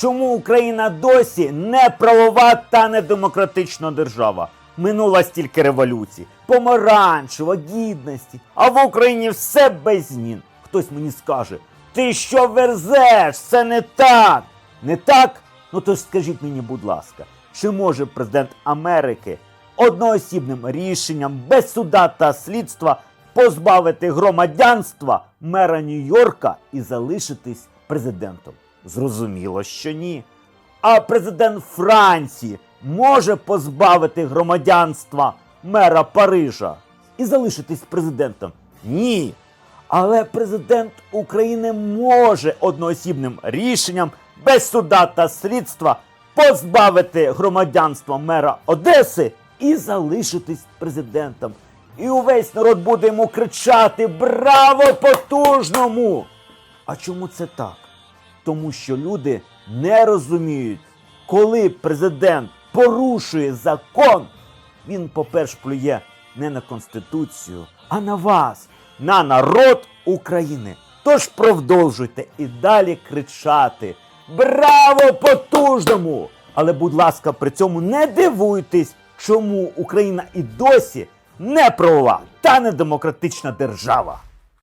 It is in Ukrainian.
чому Україна досі не правова та не демократична держава. Минула стільки революцій, помаранчева, гідності, а в Україні все без змін. Хтось мені скаже: ти що верзеш? Це не так. Не так? Ну то ж скажіть мені, будь ласка, чи може президент Америки одноосібним рішенням без суда та слідства позбавити громадянства мера Нью-Йорка і залишитись президентом? Зрозуміло, що ні. А президент Франції може позбавити громадянства мера Парижа і залишитись президентом? Ні. Але президент України може одноосібним рішенням без суда та слідства позбавити громадянства мера Одеси і залишитись президентом. І увесь народ буде йому кричати Браво потужному! А чому це так? Тому що люди не розуміють, коли президент порушує закон, він, по-перше, плює не на Конституцію, а на вас, на народ України. Тож продовжуйте і далі кричати Браво потужному! Але, будь ласка, при цьому не дивуйтесь, чому Україна і досі не правова та не демократична держава.